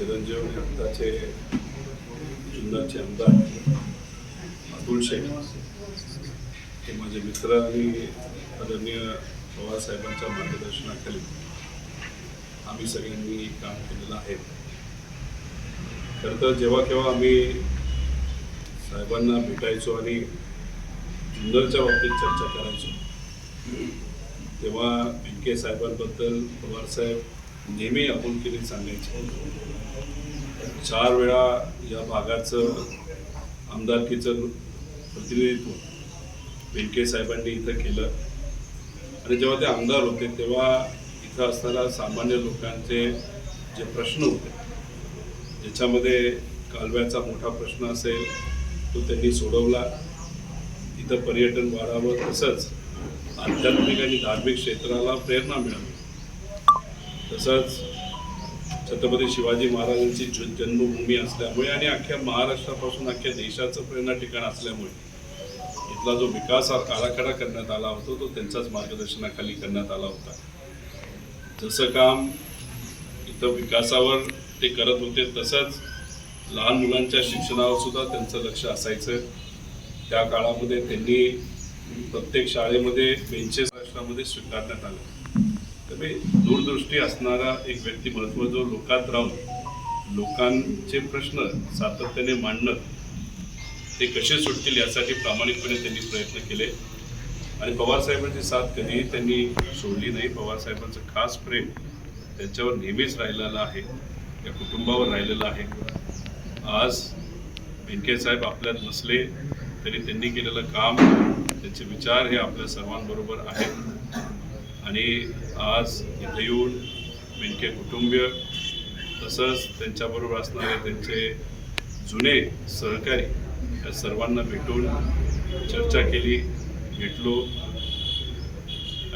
चिरंजीव आणि आत्ताचे जुन्नरचे आमदार अतुल शेख हे माझे मित्र आणि आदरणीय पवारसाहेबांच्या मार्गदर्शनाखाली आम्ही सगळ्यांनी काम केलेलं आहे खरं तर जेव्हा केव्हा आम्ही साहेबांना भेटायचो आणि जुन्नरच्या बाबतीत चर्चा करायचो तेव्हा के साहेबांबद्दल पवारसाहेब नेहमी आपुलकीने सांगायचे चार वेळा या भागाचं आमदारकीचं प्रतिनिधित्व बेनके साहेबांनी इथं केलं. आणि जेव्हा ते आमदार होते तेव्हा इथं असणाऱ्या सामान्य लोकांचे जे प्रश्न होते ज्याच्यामध्ये कालव्याचा मोठा प्रश्न असेल तो त्यांनी सोडवला. इथं पर्यटन वाढावं तसंच आध्यात्मिक आणि धार्मिक क्षेत्राला प्रेरणा मिळावी. तसंच छत्रपती शिवाजी महाराजांची ज- जन्मभूमी असल्यामुळे आणि अख्ख्या महाराष्ट्रापासून अख्ख्या देशाचं प्रेरणा ठिकाण असल्यामुळे इथला जो विकास आराखडा करण्यात आला होता तो त्यांच्याच मार्गदर्शनाखाली करण्यात आला होता. जसं काम इथं विकासावर ते करत होते तसंच लहान मुलांच्या शिक्षणावर सुद्धा त्यांचं लक्ष असायचं. त्या काळामध्ये त्यांनी प्रत्येक शाळेमध्ये बेंचेस राष्ट्रामध्ये स्वीकारण्यात आलं. त्यामुळे दूरदृष्टी असणारा एक व्यक्तिमत्व जो लोकात राहून लोकांचे प्रश्न सातत्याने मांडणं ते कसे सुटतील यासाठी प्रामाणिकपणे त्यांनी प्रयत्न केले. आणि पवारसाहेबांची साथ कधीही त्यांनी सोडली नाही. पवारसाहेबांचं खास प्रेम त्यांच्यावर नेहमीच राहिलेलं आहे. या कुटुंबावर राहिलेलं आहे. आज व्यंकय्या साहेब आपल्यात नसले तरी त्यांनी केलेलं काम त्यांचे विचार हे आपल्या सर्वांबरोबर आहेत. आणि आज इथे येऊन व्यंकय्या कुटुंबीय तसंच त्यांच्याबरोबर असणारे त्यांचे जुने सहकारी या सर्वांना भेटून चर्चा केली भेटलो.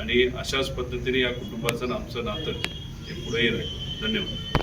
आणि अशाच पद्धतीने या कुटुंबाचं आमचं नातं हे पुढेही राहील. धन्यवाद.